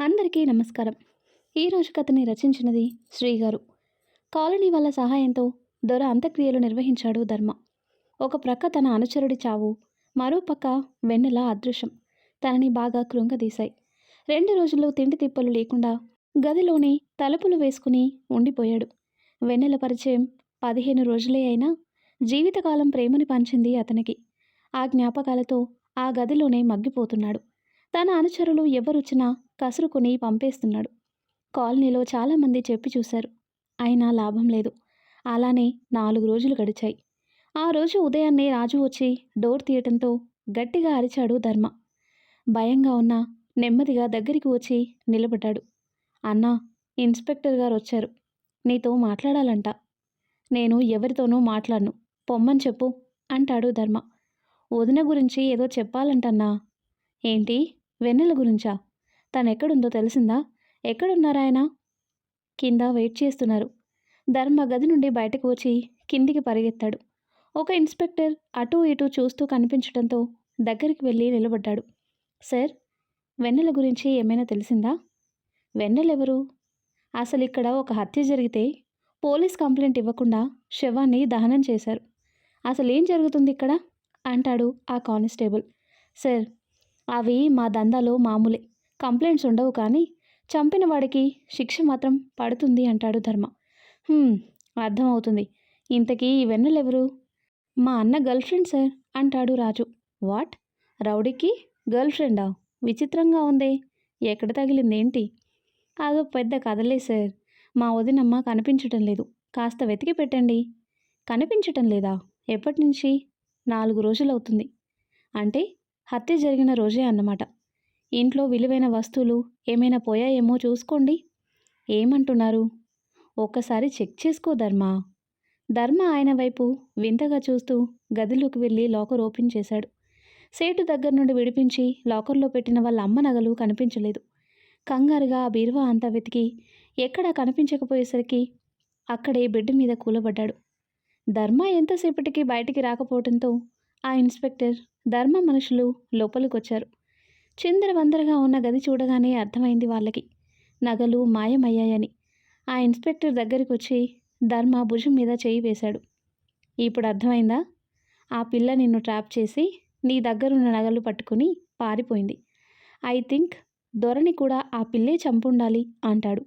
అందరికీ నమస్కారం. ఈరోజు కథని రచించినది శ్రీగారు. కాలనీ వాళ్ళ సహాయంతో దొర అంత్యక్రియలు నిర్వహించాడు ధర్మ. ఒక ప్రక్క తన అనుచరుడి చావు మరోపక్క వెన్నెల అదృశ్యం. తనని బాగా కృంగదీశాయి. రెండు రోజుల్లో తిండి తిప్పలు లేకుండా గదిలోనే తలుపులు వేసుకుని ఉండిపోయాడు. వెన్నెల పరిచయం పదిహేను రోజులే అయినా జీవితకాలం ప్రేమని పంచింది అతనికి. ఆ జ్ఞాపకాలతో ఆ గదిలోనే మగ్గిపోతున్నాడు. తన అనుచరులు ఎవరొచ్చినా కసురుకుని పంపేస్తున్నాడు. కాలనీలో చాలామంది చెప్పి చూశారు. అయినా లాభం లేదు. అలానే నాలుగు రోజులు గడిచాయి. ఆ రోజు ఉదయాన్నే రాజు వచ్చి డోర్ తీయటంతో గట్టిగా అరిచాడు ధర్మ. భయంగా ఉన్న నెమ్మదిగా దగ్గరికి వచ్చి నిలబడ్డాడు. అన్నా ఇన్స్పెక్టర్ గారు వచ్చారు. నీతో మాట్లాడాలంట. నేను ఎవరితోనూ మాట్లాడను. పొమ్మని చెప్పు అంటాడు ధర్మ. వదిన గురించి ఏదో చెప్పాలంటన్నా. ఏంటి? వెన్నెల గురించా? తను ఎక్కడుందో తెలిసిందా ఎక్కడున్నారాయన కింద వెయిట్ చేస్తున్నారు. ధర్మ గది నుండి బయటకు వచ్చి కిందికి పరిగెత్తాడు. ఒక ఇన్స్పెక్టర్ అటూ ఇటూ చూస్తూ కనిపించడంతో దగ్గరికి వెళ్ళి నిలబడ్డాడు. సార్ వెన్నెల గురించి ఏమైనా తెలిసిందా? వెన్నెలెవరు? అసలు ఇక్కడ ఒక హత్య జరిగితే పోలీస్ కంప్లైంట్ ఇవ్వకుండా శవాన్ని దహనం చేశారు. అసలు ఏం జరుగుతుంది ఇక్కడ అంటాడు ఆ కానిస్టేబుల్. సార్ అవి మా దందాలో మామూలే. కంప్లైంట్స్ ఉండవు కానీ చంపిన వాడికి శిక్ష మాత్రం పడుతుంది అంటాడు ధర్మ. అర్థమవుతుంది. ఇంతకీ ఈ వెన్నెలెవరు? మా అన్న గర్ల్ ఫ్రెండ్ సార్ అంటాడు రాజు. వాట్? రౌడీకి? గర్ల్ ఫ్రెండా? విచిత్రంగా ఉందే. ఎక్కడ తగిలిందేంటి? అదో పెద్ద కథలే సార్. మా వదినమ్మ కనిపించటం లేదు. కాస్త వెతికి పెట్టండి. కనిపించటం లేదా? ఎప్పటి నుంచి? నాలుగు రోజులవుతుంది. అంటే హత్య జరిగిన రోజే అన్నమాట. ఇంట్లో విలువైన వస్తువులు ఏమైనా పోయాయేమో చూసుకోండి. ఏమంటున్నారు? ఒక్కసారి చెక్ చేసుకో ధర్మ. ధర్మ ఆయన వైపు వింతగా చూస్తూ గదిలోకి వెళ్ళి లాకర్ ఓపెన్ చేశాడు. సేటు దగ్గర నుండి విడిపించి లాకర్లో పెట్టిన వాళ్ళ అమ్మ నగలు కనిపించలేదు. కంగారుగా ఆ బీరువా అంతా వెతికి ఎక్కడా కనిపించకపోయేసరికి అక్కడే బెడ్ మీద కూలబడ్డాడు. ధర్మ ఎంతసేపటికి బయటికి రాకపోవడంతో ఆ ఇన్స్పెక్టర్ ధర్మ మనుషులు లోపలికొచ్చారు. చిందరవందరగా ఉన్న గది చూడగానే అర్థమైంది వాళ్ళకి. నగలు మాయమయ్యాయని. ఆ ఇన్స్పెక్టర్ దగ్గరికి వచ్చి ధర్మ భుజం మీద చేయి వేశాడు. ఇప్పుడు అర్థమైందా? ఆ పిల్ల నిన్ను ట్రాప్ చేసి నీ దగ్గరున్న నగలు పట్టుకుని పారిపోయింది. ఐ థింక్ దొరని కూడా ఆ పిల్లే చంపుండాలి అంటాడు.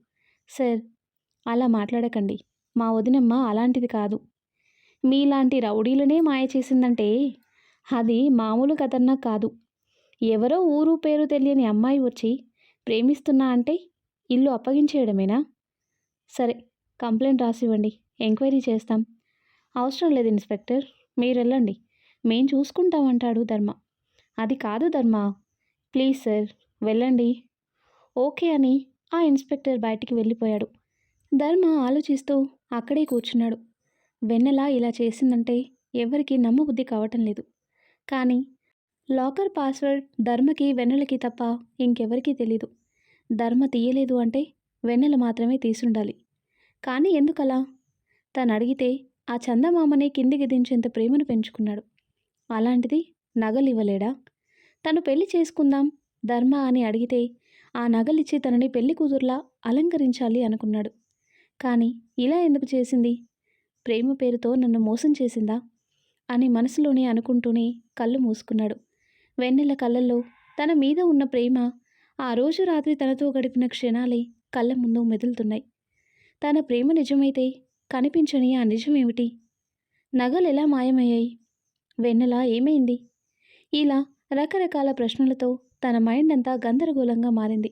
సార్ అలా మాట్లాడకండి. మా వదినమ్మ అలాంటిది కాదు. మీలాంటి రౌడీలనే మాయ చేసిందంటే అది మామూలు ఖతర్నాక్ కాదు. ఎవరో ఊరు పేరు తెలియని అమ్మాయి వచ్చి ప్రేమిస్తున్నా అంటే ఇల్లు అప్పగించేయడమేనా? సరే కంప్లైంట్ రాసివ్వండి ఎంక్వైరీ చేస్తాం. అవసరం లేదు ఇన్స్పెక్టర్ మీరు వెళ్ళండి మేం చూసుకుంటామంటాడు ధర్మ. అది కాదు ధర్మ. ప్లీజ్ సార్ వెళ్ళండి. ఓకే అని ఆ ఇన్స్పెక్టర్ బయటికి వెళ్ళిపోయాడు. ధర్మ ఆలోచిస్తూ అక్కడే కూర్చున్నాడు. వెన్నెల ఇలా చేసిందంటే ఎవరికి నమ్మబుద్ధి కావటం లేదు. కానీ లాకర్ పాస్వర్డ్ ధర్మకి వెన్నెలకి తప్ప ఇంకెవరికీ తెలీదు. ధర్మ తీయలేదు అంటే వెన్నెల మాత్రమే తీసుండాలి. కానీ ఎందుకలా? తను అడిగితే ఆ చందమామని కిందికి దించేంత ప్రేమను పెంచుకున్నాడు. అలాంటిది నగలు ఇవ్వలేడా తను పెళ్ళి చేసుకుందాం ధర్మ అని అడిగితే ఆ నగలిచ్చి తనని పెళ్ళి కూతుర్లా అలంకరించాలి అనుకున్నాడు. కానీ ఇలా ఎందుకు చేసింది? ప్రేమ పేరుతో నన్ను మోసం చేసిందా? అని మనసులోనే అనుకుంటూనే కళ్ళు మూసుకున్నాడు. వెన్నెల కళ్ళల్లో తన మీద ఉన్న ప్రేమ ఆ రోజు రాత్రి తనతో గడిపిన క్షణాలే కళ్ళ ముందు మెదులుతున్నాయి. తన ప్రేమ నిజమైతే కనిపించని ఆ నిజమేమిటి? నగలు ఎలా మాయమయ్యాయి? వెన్నెల ఏమైంది? ఇలా రకరకాల ప్రశ్నలతో తన మైండ్ అంతా గందరగోళంగా మారింది.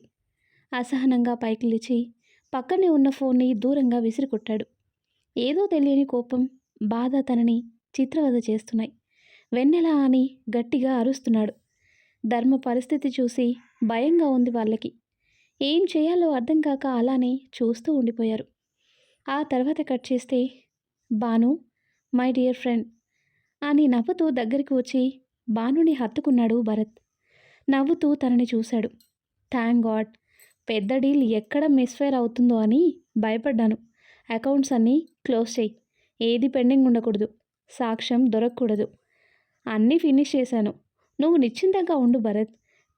అసహనంగా పైకి లేచి పక్కనే ఉన్న ఫోన్ని దూరంగా విసిరికొట్టాడు. ఏదో తెలియని కోపం బాధ తనని చిత్రవద చేస్తున్నాయి. వెన్నెల అని గట్టిగా అరుస్తున్నాడు. ధర్మ పరిస్థితి చూసి భయంగా ఉంది వాళ్ళకి. ఏం చేయాలో అర్థం కాక అలానే చూస్తూ ఉండిపోయారు. ఆ తర్వాత కట్ చేస్తే బాను మై డియర్ ఫ్రెండ్ అని నవ్వుతూ దగ్గరికి వచ్చి బానుని హత్తుకున్నాడు భరత్. నవ్వుతూ తనని చూశాడు. థ్యాంక్ గాడ్ పెద్ద డీల్ ఎక్కడ మిస్ఫైర్ అవుతుందో అని భయపడ్డాను. అకౌంట్స్ అన్నీ క్లోజ్ చేయి. ఏది పెండింగ్ ఉండకూడదు. సాక్ష్యం దొరకకూడదు. అన్నీ ఫినిష్ చేశాను. నువ్వు నిశ్చింతగా ఉండు భరత్.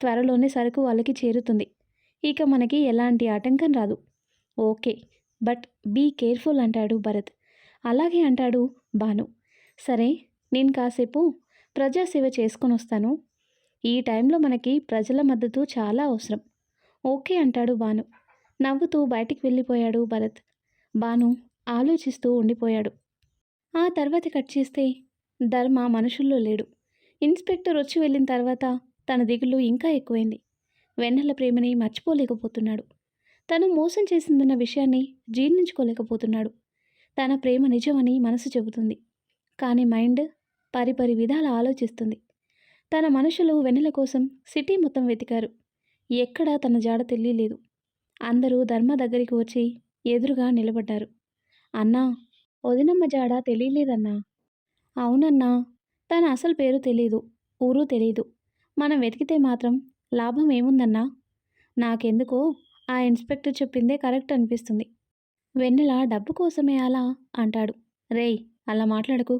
త్వరలోనే సరుకు వాళ్ళకి చేరుతుంది. ఇక మనకి ఎలాంటి ఆటంకం రాదు. ఓకే బట్ బీ కేర్ఫుల్ అంటాడు భరత్. అలాగే అంటాడు భాను. సరే నేను కాసేపు ప్రజాసేవ చేసుకొని వస్తాను. ఈ టైంలో మనకి ప్రజల మద్దతు చాలా అవసరం. ఓకే అంటాడు భాను. నవ్వుతూ బయటికి వెళ్ళిపోయాడు భరత్. భాను ఆలోచిస్తూ ఉండిపోయాడు. ఆ తర్వాత కట్ చేస్తే ధర్మ మనుషుల్లో లేడు. ఇన్స్పెక్టర్ వచ్చి వెళ్ళిన తర్వాత తన దిగులు ఇంకా ఎక్కువైంది. వెన్నెల ప్రేమని మర్చిపోలేకపోతున్నాడు. తను మోసం చేసిందన్న విషయాన్ని జీర్ణించుకోలేకపోతున్నాడు. తన ప్రేమ నిజమని మనసు చెబుతుంది. కానీ మైండ్ పరిపరి విధాల ఆలోచిస్తుంది. తన మనుషులు వెన్నెల కోసం సిటీ మొత్తం వెతికారు. ఎక్కడా తన జాడ తెలియలేదు. అందరూ ధర్మ దగ్గరికి వచ్చి ఎదురుగా నిలబడ్డారు. అన్నా వదినమ్మ జాడ తెలియలేదన్నా అవునన్నా తన అసలు పేరు తెలీదు ఊరు తెలీదు. మనం వెతికితే మాత్రం లాభం ఏముందన్నా? నాకెందుకో ఆ ఇన్స్పెక్టర్ చెప్పిందే కరెక్ట్ అనిపిస్తుంది. వెన్నెల డబ్బు కోసమే అలా అంటాడు. రేయ్ అలా మాట్లాడకు.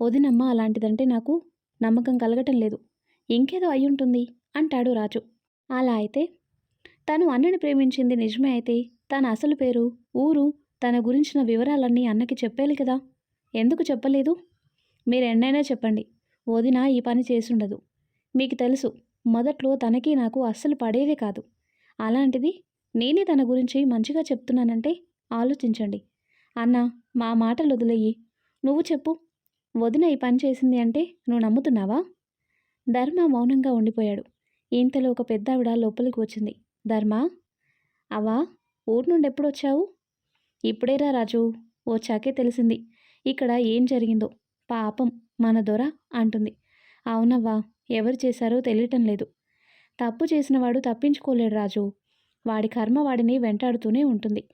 వదినమ్మ అలాంటిదంటే నాకు నమ్మకం కలగటం లేదు. ఇంకేదో అయ్యుంటుంది అంటాడు రాజు. అలా అయితే తను అన్నని ప్రేమించింది నిజమే అయితే తన అసలు పేరు ఊరు తన గురించిన వివరాలన్నీ అన్నకి చెప్పాలి కదా? ఎందుకు చెప్పలేదు? మీరు ఎన్నైనా చెప్పండి. వదిన ఈ పని చేసుండదు మీకు తెలుసు మొదట్లో తనకి నాకు అస్సలు పడేదే కాదు. అలాంటిది నేనే తన గురించి మంచిగా చెప్తున్నానంటే ఆలోచించండి. అన్న మా మాటలు వదిలేయి. నువ్వు చెప్పు. వదిన ఈ పని చేసింది అంటే నువ్వు నమ్ముతున్నావా? ధర్మ మౌనంగా ఉండిపోయాడు. ఇంతలో ఒక పెద్ద ఆవిడ లోపలికి వచ్చింది. ధర్మ? అవా? ఊరు నుండి ఎప్పుడు వచ్చావు ఇప్పుడేరా రాజు? వచ్చాకే తెలిసింది. ఇక్కడ ఏం జరిగిందో. పాపం మన దొర అంటుంది. అవునవ్వా ఎవరు చేశారో తెలియటం లేదు. తప్పు చేసినవాడు తప్పించుకోలేడు రాజు. వాడి కర్మ వాడిని వెంటాడుతూనే ఉంటుంది.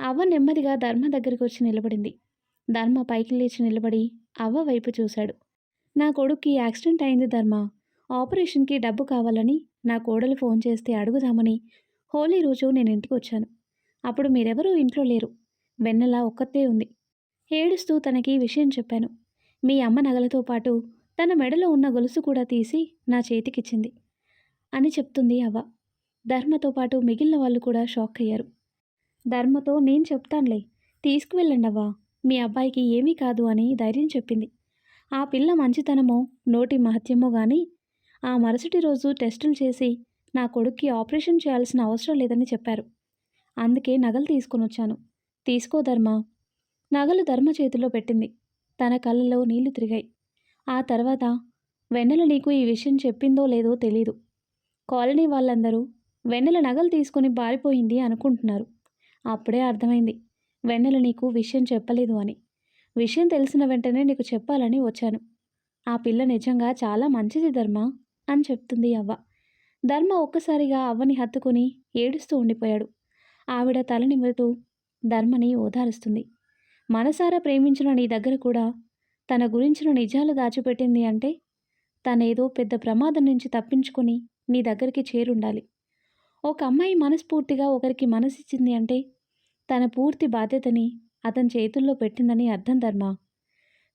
అవ్వ నెమ్మదిగా ధర్మ దగ్గరికి వచ్చి నిలబడింది. ధర్మ పైకి లేచి నిలబడి అవ్వ వైపు చూశాడు. నా కొడుక్కి యాక్సిడెంట్ అయింది ధర్మ. ఆపరేషన్కి డబ్బు కావాలని నా కోడలు ఫోన్ చేస్తే అడుగుదామని హోలీ రోజు నేను ఇంటికి వచ్చాను. అప్పుడు మీరెవరూ ఇంట్లో లేరు. వెన్నెల ఒక్కతే ఉంది. ఏడుస్తూ తనకి విషయం చెప్పాను. మీ అమ్మ నగలతో పాటు తన మెడలో ఉన్న గొలుసు కూడా తీసి నా చేతికిచ్చింది అని చెప్తుంది అవ్వ. ధర్మతో పాటు మిగిలిన వాళ్ళు కూడా షాక్ అయ్యారు. ధర్మతో నేను చెప్తానులే తీసుకువెళ్ళండి అవ్వా. మీ అబ్బాయికి ఏమీ కాదు అని ధైర్యం చెప్పింది. ఆ పిల్ల మంచితనమో నోటి మహత్యమో కానీ ఆ మరుసటి రోజు టెస్టులు చేసి నా కొడుక్కి ఆపరేషన్ చేయాల్సిన అవసరం లేదని చెప్పారు. అందుకే నగలు తీసుకొని వచ్చాను తీసుకో ధర్మ. నగలు ధర్మ చేతిలో పెట్టింది. తన కళ్ళలో నీళ్ళు తిరిగాయి. ఆ తర్వాత వెన్నెల నీకు ఈ విషయం చెప్పిందో లేదో తెలీదు. కాలనీ వాళ్ళందరూ వెన్నెల నగలు తీసుకొని పారిపోయింది అనుకుంటున్నారు. అప్పుడే అర్థమైంది వెన్నెల నీకు విషయం చెప్పలేదు అని. విషయం తెలిసిన వెంటనే నీకు చెప్పాలని వచ్చాను. ఆ పిల్ల నిజంగా చాలా మంచిది ధర్మ అని చెప్తుంది అవ్వ. ధర్మ ఒక్కసారిగా అవ్వని హత్తుకుని ఏడుస్తూ ఉండిపోయాడు. ఆవిడ తల నిమురుతూ ధర్మని ఓదారుస్తుంది. మనసారా ప్రేమించిన నీ దగ్గర కూడా తన గురించిన నిజాలు దాచిపెట్టింది అంటే తనేదో పెద్ద ప్రమాదం నుంచి తప్పించుకొని నీ దగ్గరికి చేరుండాలి. ఒక అమ్మాయి మనస్ఫూర్తిగా ఒకరికి మనసిచ్చింది అంటే తన పూర్తి బాధ్యతని అతని చేతుల్లో పెట్టిందని అర్థం ధర్మ.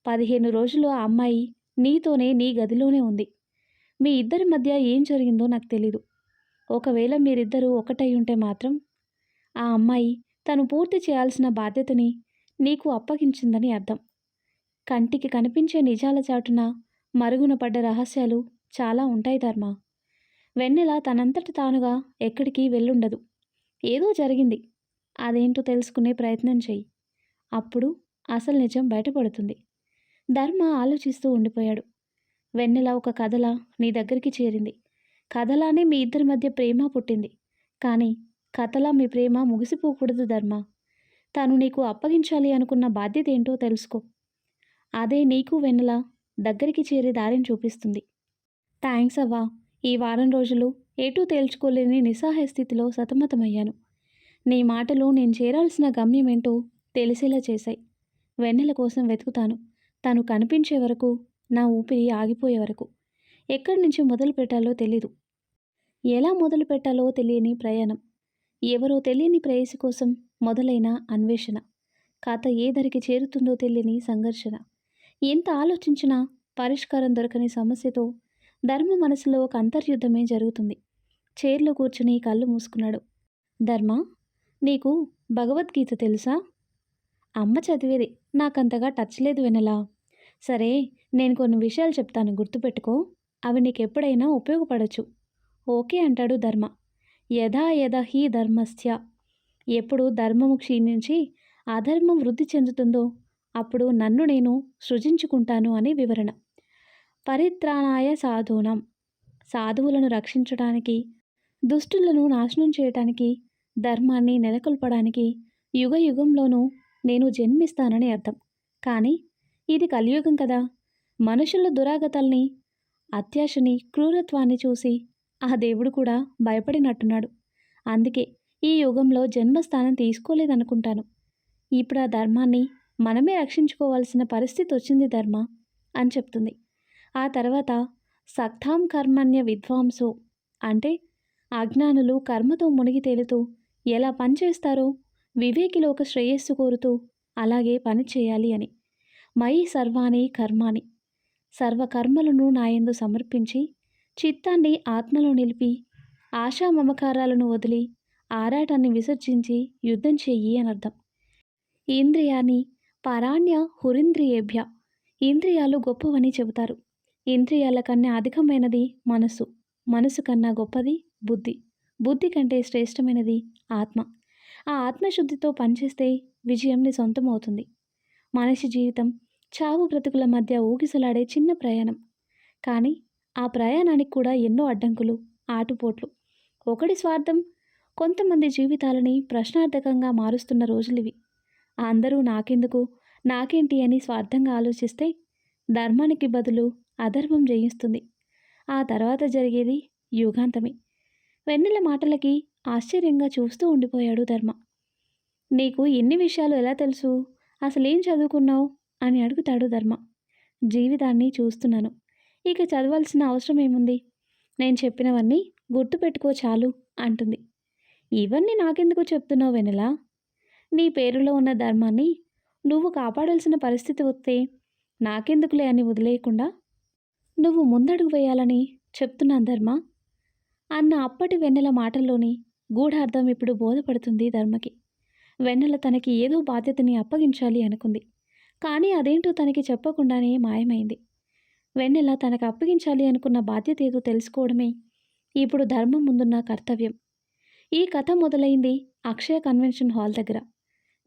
పదిహేను రోజులు ఆ అమ్మాయి నీతోనే నీ గదిలోనే ఉంది. మీ ఇద్దరి మధ్య ఏం జరిగిందో నాకు తెలీదు. ఒకవేళ మీరిద్దరూ ఒకటై ఉంటే మాత్రం ఆ అమ్మాయి తను పూర్తి చేయాల్సిన బాధ్యతని నీకు అప్పగించిందని అర్థం. కంటికి కనిపించే నిజాల చాటున మరుగున పడ్డ రహస్యాలు చాలా ఉంటాయి ధర్మ. వెన్నెల తనంతట తానుగా ఎక్కడికి వెళ్ళుండదు. ఏదో జరిగింది. అదేంటో తెలుసుకునే ప్రయత్నం చెయ్యి. అప్పుడు అసలు నిజం బయటపడుతుంది. ధర్మ ఆలోచిస్తూ ఉండిపోయాడు. వెన్నెల ఒక కథలా నీ దగ్గరికి చేరింది. కథలానే మీ ఇద్దరి మధ్య ప్రేమ పుట్టింది. కానీ కథలా మీ ప్రేమ ముగిసిపోకూడదు ధర్మ. తాను నీకు అప్పగించాలి అనుకున్న బాధ్యత ఏంటో తెలుసుకో. అదే నీకు వెన్నెల దగ్గరికి చేరే దారిని చూపిస్తుంది. థ్యాంక్స్ అవ్వా. ఈ వారం రోజులు ఎటూ తేల్చుకోలేని నిస్సహాయ స్థితిలో సతమతమయ్యాను. నీ మాటలు నేను చేరాల్సిన గమ్యం ఏంటో తెలిసేలా చేశాయి. వెన్నెల కోసం వెతుకుతాను. తను కనిపించే వరకు నా ఊపిరి ఆగిపోయే వరకు. ఎక్కడి నుంచి మొదలు పెట్టాలో తెలీదు. ఎలా మొదలు పెట్టాలో తెలియని ప్రయాణం. ఎవరో తెలియని ప్రేయసి కోసం మొదలైన అన్వేషణ. కథ ఏ ధరికి చేరుతుందో తెలియని సంఘర్షణ. ఎంత ఆలోచించినా పరిష్కారం దొరకని సమస్యతో ధర్మ మనసులో ఒక అంతర్యుద్ధమే జరుగుతుంది. చైర్లో కూర్చుని కళ్ళు మూసుకున్నాడు. ధర్మ నీకు భగవద్గీత తెలుసా? అమ్మ చదివేది. నాకంతగా టచ్ లేదు వినలా సరే నేను కొన్ని విషయాలు చెప్తాను. గుర్తుపెట్టుకో. అవి నీకు ఎప్పుడైనా ఉపయోగపడచ్చు. ఓకే అంటాడు ధర్మ. యథా యథ హీ ధర్మస్య. ఎప్పుడు ధర్మము క్షీణించి అధర్మం వృద్ధి చెందుతుందో అప్పుడు నన్ను నేను సృజించుకుంటాను అని వివరణ. పరిత్రాణాయ సాధూనం. సాధువులను రక్షించడానికి దుష్టులను నాశనం చేయటానికి ధర్మాన్ని నెలకొల్పడానికి యుగ యుగంలోనూ నేను జన్మిస్తానని అర్థం. కానీ ఇది కలియుగం కదా! మనుషుల దురాగతల్ని అత్యాశని క్రూరత్వాన్ని చూసి ఆ దేవుడు కూడా భయపడినట్టున్నాడు. అందుకే ఈ యుగంలో జన్మస్థానం తీసుకోలేదనుకుంటాను. ఇప్పుడు ఆ ధర్మాన్ని మనమే రక్షించుకోవాల్సిన పరిస్థితి వచ్చింది ధర్మ అని చెప్తుంది. ఆ తర్వాత సక్తాం కర్మణ్య విద్వాంసో అంటే అజ్ఞానులు కర్మతో మునిగి తేలుతూ ఎలా పనిచేస్తారో వివేకిలో ఒక శ్రేయస్సు కోరుతూ అలాగే పని చేయాలి అని. మయి సర్వాణి కర్మాని సర్వకర్మలను నాయందు సమర్పించి చిత్తాన్ని ఆత్మలో నిలిపి ఆశా మమకారాలను వదిలి ఆరాటాన్ని విసర్జించి యుద్ధం చెయ్యి అని అర్థం. ఇంద్రియాన్ని పరాణ్య హురింద్రియేభ్య. ఇంద్రియాలు గొప్పవని చెబుతారు. ఇంద్రియాల కన్నా అధికమైనది మనసు మనసు కన్నా గొప్పది బుద్ధి. బుద్ధి కంటే శ్రేష్టమైనది ఆత్మ. ఆ ఆత్మశుద్ధితో పనిచేస్తే విజయం నీ సొంతం అవుతుంది మనిషి జీవితం చావు బ్రతుకుల మధ్య ఊగిసలాడే చిన్న ప్రయాణం. కానీ ఆ ప్రయాణానికి కూడా ఎన్నో అడ్డంకులు ఆటుపోట్లు. ఒకటి స్వార్థం కొంతమంది జీవితాలని ప్రశ్నార్థకంగా మారుస్తున్న రోజులివి. అందరూ నాకెందుకు? నాకేంటి అని స్వార్థంగా ఆలోచిస్తే ధర్మానికి బదులు అధర్మం జయిస్తుంది. ఆ తర్వాత జరిగేది యుగాంతమే. వెన్నెల మాటలకి ఆశ్చర్యంగా చూస్తూ ఉండిపోయాడు ధర్మ. నీకు ఎన్ని విషయాలు ఎలా తెలుసు? అసలేం చదువుకున్నావు? అని అడుగుతాడు ధర్మ. జీవితాన్ని చూస్తున్నాను. ఇక చదవాల్సిన అవసరం ఏముంది నేను చెప్పినవన్నీ గుర్తుపెట్టుకో చాలు అంటుంది. ఇవన్నీ నాకెందుకు చెప్తున్నావు వెనలా నీ పేరులో ఉన్న ధర్మాన్ని నువ్వు కాపాడాల్సిన పరిస్థితి వస్తే నాకెందుకులే అని వదిలేయకుండా? నువ్వు ముందడుగు వేయాలని చెప్తున్నాను ధర్మ? అన్న అప్పటి వెన్నెల మాటల్లోని గూఢార్థం ఇప్పుడు బోధపడుతుంది ధర్మకి. వెన్నెల తనకి ఏదో బాధ్యతని అప్పగించాలి అనుకుంది. కానీ అదేంటో తనకి చెప్పకుండానే మాయమైంది. వెన్నెల తనకు అప్పగించాలి అనుకున్న బాధ్యత ఏదో తెలుసుకోవడమే ఇప్పుడు ధర్మం ముందున్న కర్తవ్యం. ఈ కథ మొదలైంది అక్షయ కన్వెన్షన్ హాల్ దగ్గర.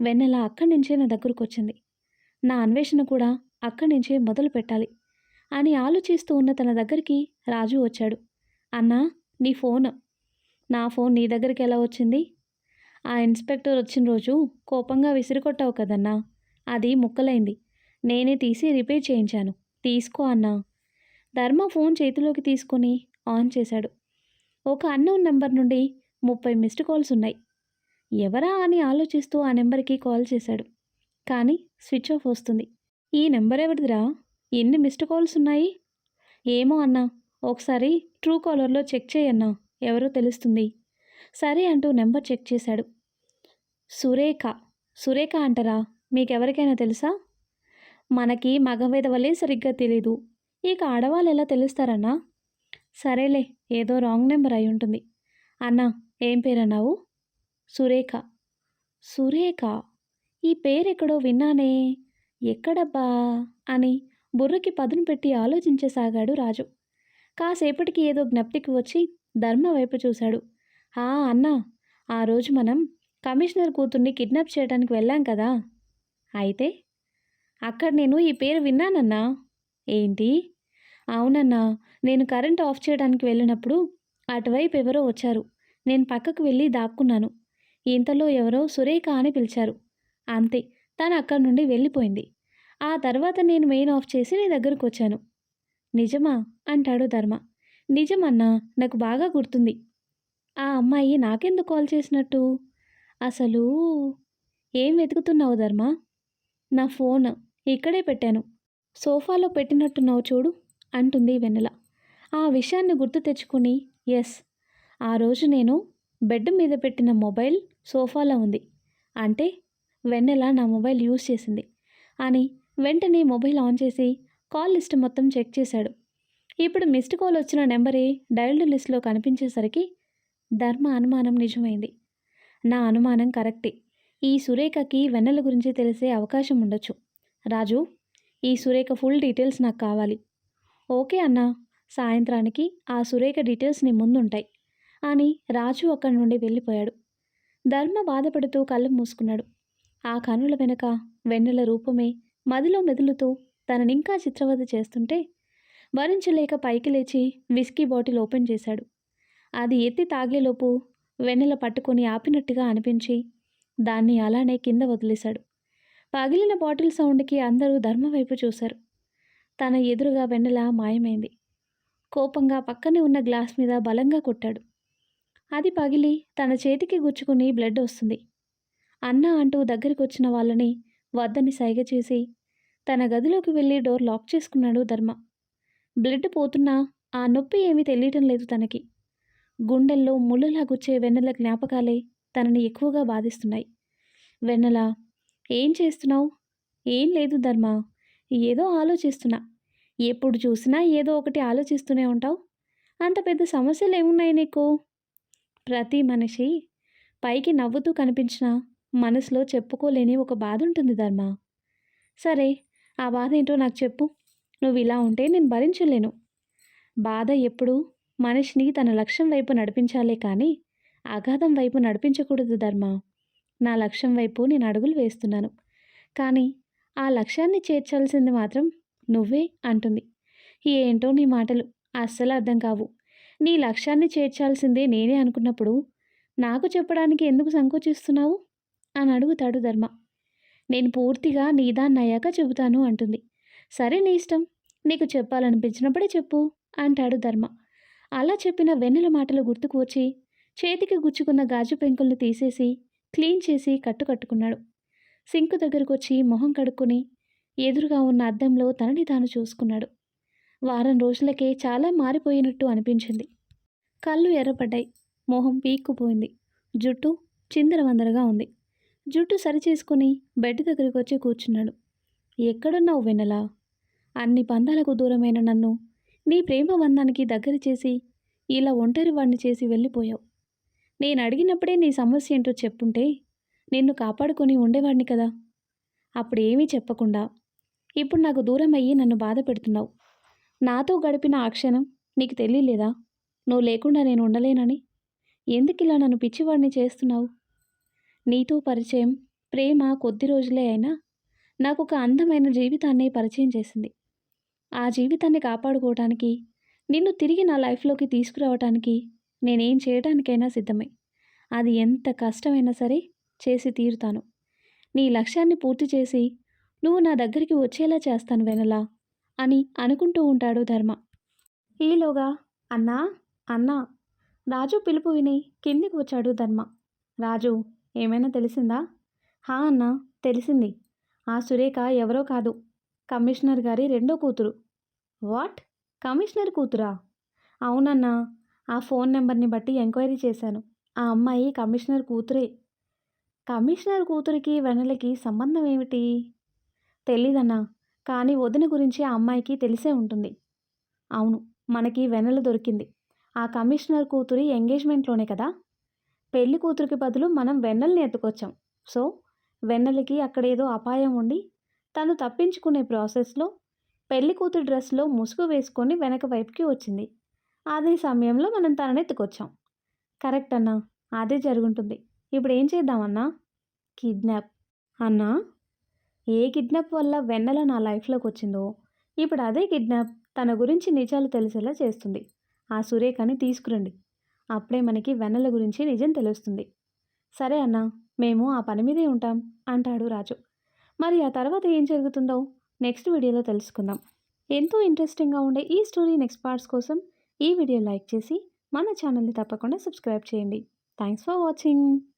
వెన్నెల అక్కడి నుంచే నా దగ్గరకు వచ్చింది నా అన్వేషణ కూడా అక్కడి నుంచే మొదలు పెట్టాలి అని ఆలోచిస్తూ ఉన్న తన దగ్గరికి రాజు వచ్చాడు. అన్నా నీ ఫోన్. నా ఫోన్ నీ దగ్గరికి ఎలా వచ్చింది? ఆ ఇన్స్పెక్టర్ వచ్చిన రోజు కోపంగా విసిరికొట్టావు కదన్నా. అది ముక్కలైంది. నేనే తీసి రిపేర్ చేయించాను. తీసుకో అన్నా. ధర్మ ఫోన్ చేతిలోకి తీసుకొని ఆన్ చేశాడు. ఒక అన్నోన్ నెంబర్ నుండి ముప్పై మిస్డ్ కాల్స్ ఉన్నాయి. ఎవరా అని ఆలోచిస్తూ ఆ నెంబర్కి కాల్ చేశాడు. కానీ స్విచ్ ఆఫ్ వస్తుంది. ఈ నెంబర్ ఎవరిదిరా? ఎన్ని మిస్డ్ కాల్స్ ఉన్నాయి? ఏమో అన్నా ఒకసారి ట్రూ కాలర్లో చెక్ చేయన్నా ఎవరో తెలుస్తుంది. సరే అంటూ నెంబర్ చెక్ చేశాడు. సురేఖ సురేఖ అంటారా మీకెవరికైనా తెలుసా? మనకి మగ వల్లే సరిగ్గా తెలీదు. ఇక ఆడవాళ్ళు ఎలా తెలుస్తారన్నా? సరేలే ఏదో రాంగ్ నెంబర్ అయి ఉంటుంది. అన్నా ఏం పేరన్నావు? సురేఖ. సురేఖ? ఈ పేరెక్కడో విన్నానే. ఎక్కడబ్బా? అని బుర్రకి పదును పెట్టి ఆలోచించసాగాడు రాజు. కాసేపటికి ఏదో జ్ఞప్తికి వచ్చి ధర్మ వైపు చూశాడు. ఆ అన్నా! ఆ రోజు మనం కమిషనర్ కూతుర్ని కిడ్నాప్ చేయడానికి వెళ్ళాం కదా? అయితే? అక్కడ నేను ఈ పేరు విన్నానన్నా? ఏంటి? అవునన్నా! నేను కరెంట్ ఆఫ్ చేయడానికి వెళ్ళినప్పుడు అటువైపు ఎవరో వచ్చారు. నేను పక్కకు వెళ్ళి దాక్కున్నాను. ఇంతలో ఎవరో సురేఖ అని పిలిచారు. అంతే తను అక్కడి నుండి వెళ్ళిపోయింది. ఆ తర్వాత నేను మెయిన్ ఆఫ్ చేసి నీ దగ్గరకు వచ్చాను. నిజమా? అంటాడు ధర్మ. నిజమన్నా నాకు బాగా గుర్తుంది. ఆ అమ్మాయి నాకెందుకు కాల్ చేసినట్టు? అసలు ఏం వెతుకుతున్నావు ధర్మ? నా ఫోన్ ఇక్కడే పెట్టాను. సోఫాలో పెట్టినట్టున్నావు చూడు అంటుంది వెన్నెల. ఆ విషయాన్ని గుర్తు తెచ్చుకుని ఎస్ ఆ రోజు నేను బెడ్ మీద పెట్టిన మొబైల్ సోఫాలో ఉంది. అంటే వెన్నెల నా మొబైల్ యూజ్ చేసింది. అని వెంటనే మొబైల్ ఆన్ చేసి కాల్ లిస్ట్ మొత్తం చెక్ చేశాడు. ఇప్పుడు మిస్డ్ కాల్ వచ్చిన నెంబరే డైల్డ్ లిస్ట్లో కనిపించేసరికి ధర్మ అనుమానం నిజమైంది. నా అనుమానం కరెక్టే. ఈ సురేఖకి వెన్నెల గురించి తెలిసే అవకాశం ఉండొచ్చు. రాజు ఈ సురేఖ ఫుల్ డీటెయిల్స్ నాకు కావాలి. ఓకే అన్నా సాయంత్రానికి ఆ సురేఖ డీటెయిల్స్ నీ ముందుంటాయి. అని రాజు అక్కడి నుండి వెళ్ళిపోయాడు. ధర్మ బాధపడుతూ కళ్ళు మూసుకున్నాడు. ఆ కనుల వెనుక వెన్నెల రూపమే మదిలో మెదులుతూ తననింకా చిత్రవద చేస్తుంటే భరించలేక పైకి లేచి విస్కీ బాటిల్ ఓపెన్ చేశాడు. అది ఎత్తి తాగేలోపు వెన్నెల పట్టుకొని ఆపినట్టుగా అనిపించి దాన్ని అలానే కింద వదిలేశాడు. పగిలిన బాటిల్ సౌండ్కి అందరూ ధర్మ వైపు చూశారు. తన ఎదురుగా వెన్నెల మాయమైంది. కోపంగా పక్కనే ఉన్న గ్లాస్ మీద బలంగా కొట్టాడు. అది పగిలి తన చేతికి గుచ్చుకుని బ్లడ్ వస్తుంది. అన్న అంటూ దగ్గరికి వచ్చిన వాళ్ళని వద్దని సైగ చేసి తన గదిలోకి వెళ్ళి డోర్ లాక్ చేసుకున్నాడు ధర్మ. బ్లడ్ పోతున్నా ఆ నొప్పి ఏమీ తెలియటం లేదు తనకి. గుండెల్లో ముళ్ళలా గుచ్చే వెన్నెల జ్ఞాపకాలే తనని ఎక్కువగా బాధిస్తున్నాయి. వెన్నెల ఏం చేస్తున్నావు? ఏం లేదు ధర్మ. ఏదో ఆలోచిస్తున్నా. ఎప్పుడు చూసినా ఏదో ఒకటి ఆలోచిస్తూనే ఉంటావు. అంత పెద్ద సమస్యలు ఏమున్నాయి నీకు? ప్రతి మనిషి పైకి నవ్వుతూ కనిపించినా మనసులో చెప్పుకోలేని ఒక బాధ ఉంటుంది ధర్మ. సరే ఆ బాధ ఏంటో నాకు చెప్పు. నువ్వు ఇలా ఉంటే నేను భరించలేను. బాధ ఎప్పుడు మనిషిని తన లక్ష్యం వైపు నడిపించాలే కానీ అగాధం వైపు నడిపించకూడదు ధర్మ. నా లక్ష్యం వైపు నేను అడుగులు వేస్తున్నాను. కానీ ఆ లక్ష్యాన్ని చేర్చాల్సింది మాత్రం నువ్వే అంటుంది. ఏంటో నీ మాటలు అస్సలు అర్థం కావు. నీ లక్ష్యాన్ని చేర్చాల్సిందే నేనే అనుకున్నప్పుడు నాకు చెప్పడానికి ఎందుకు సంకోచిస్తున్నావు? అని అడుగుతాడు ధర్మ. నేను పూర్తిగా నీదాన్నయ్యాక చెబుతాను అంటుంది. సరే నీ ఇష్టం నీకు చెప్పాలనిపించినప్పుడే చెప్పు అంటాడు ధర్మ. అలా చెప్పిన వెన్నెల మాటలు గుర్తుకు వచ్చి చేతికి గుచ్చుకున్న గాజు పెంకుల్ని తీసేసి క్లీన్ చేసి కట్టు కట్టుకున్నాడు. సింకు దగ్గరకు వచ్చి మొహం కడుక్కొని ఎదురుగా ఉన్న అద్దంలో తనని తాను చూసుకున్నాడు. వారం రోజులకే చాలా మారిపోయినట్టు అనిపించింది. కళ్ళు ఎర్రపడ్డాయి మొహం పీక్కుపోయింది. జుట్టు చిందరవందరగా ఉంది. జుట్టు సరిచేసుకుని బెడ్ దగ్గరికి వచ్చి కూర్చున్నాడు. ఎక్కడున్నావు వెనలా అన్ని పందాలకు దూరమైన నన్ను నీ ప్రేమ బంధానికి దగ్గర చేసి ఇలా ఒంటరి వాడిని చేసి వెళ్ళిపోయావు. నేను అడిగినప్పుడే నీ సమస్య ఏంటో చెప్పుంటే నిన్ను కాపాడుకొని ఉండేవాడిని కదా. అప్పుడు ఏమీ చెప్పకుండా ఇప్పుడు నాకు దూరం అయ్యి నన్ను బాధ పెడుతున్నావు నాతో గడిపిన ఆ క్షణం నీకు తెలియలేదా? నువ్వు లేకుండా నేను ఉండలేనని? ఎందుకు ఇలా నన్ను పిచ్చివాడిని చేస్తున్నావు? నీతో పరిచయం ప్రేమ కొద్ది రోజులే అయినా నాకు ఒక అందమైన జీవితాన్ని పరిచయం చేసింది. ఆ జీవితాన్ని కాపాడుకోవటానికి నిన్ను తిరిగి నా లైఫ్లోకి తీసుకురావటానికి నేనేం చేయడానికైనా సిద్ధమే. అది ఎంత కష్టమైనా సరే చేసి తీరుతాను. నీ లక్ష్యాన్ని పూర్తి చేసి నువ్వు నా దగ్గరికి వచ్చేలా చేస్తాను వెనలా అని అనుకుంటూ ఉంటాడు ధర్మ. ఈలోగా అన్నా! అన్నా రాజు పిలుపు విని కిందికి వచ్చాడు ధర్మ. రాజు ఏమైనా తెలిసిందా? హా అన్నా తెలిసింది. ఆ సురేఖ ఎవరో కాదు. కమిషనర్ గారి రెండో కూతురు. వాట్? కమిషనర్ కూతురా? అవునన్నా ఆ ఫోన్ నెంబర్ని బట్టి ఎంక్వైరీ చేశాను. ఆ అమ్మాయి కమిషనర్ కూతురే. కమిషనర్ కూతురికి వెనలకి సంబంధం ఏమిటి? తెలీదన్నా కానీ వదిన గురించి ఆ అమ్మాయికి తెలిసే ఉంటుంది. అవును మనకి వెన్నెల దొరికింది. ఆ కమిషనర్ కూతురి ఎంగేజ్మెంట్లోనే కదా? పెళ్ళి కూతురికి బదులు మనం వెన్నెల్ని ఎత్తుకొచ్చాం. సో వెన్నెలకి అక్కడేదో అపాయం ఉండి తను తప్పించుకునే ప్రాసెస్లో పెళ్ళి కూతురు డ్రెస్లో ముసుగు వేసుకొని వెనక వైపుకి వచ్చింది. అదే సమయంలో మనం తనని ఎత్తుకొచ్చాం. కరెక్ట్ అన్నా అదే జరుగుంటుంది. ఇప్పుడు ఏం చేద్దామన్నా కిడ్నాప్. అన్నా ఏ కిడ్నాప్ వల్ల వెన్నెల నా లైఫ్లోకి వచ్చిందో ఇప్పుడు అదే కిడ్నాప్ తన గురించి నిజాలు తెలిసేలా చేస్తుంది. ఆ సురేఖని తీసుకురండి. అప్పుడే మనకి వెన్నెల గురించి నిజం తెలుస్తుంది. సరే అన్నా మేము ఆ పని మీదే ఉంటాం అంటాడు రాజు. మరి ఆ తర్వాత ఏం జరుగుతుందో నెక్స్ట్ వీడియోలో తెలుసుకుందాం. ఎంతో ఇంట్రెస్టింగ్గా ఉండే ఈ స్టోరీ నెక్స్ట్ పార్ట్స్ కోసం ఈ వీడియో లైక్ చేసి మన ఛానల్ని తప్పకుండా సబ్స్క్రైబ్ చేయండి. Thanks for watching.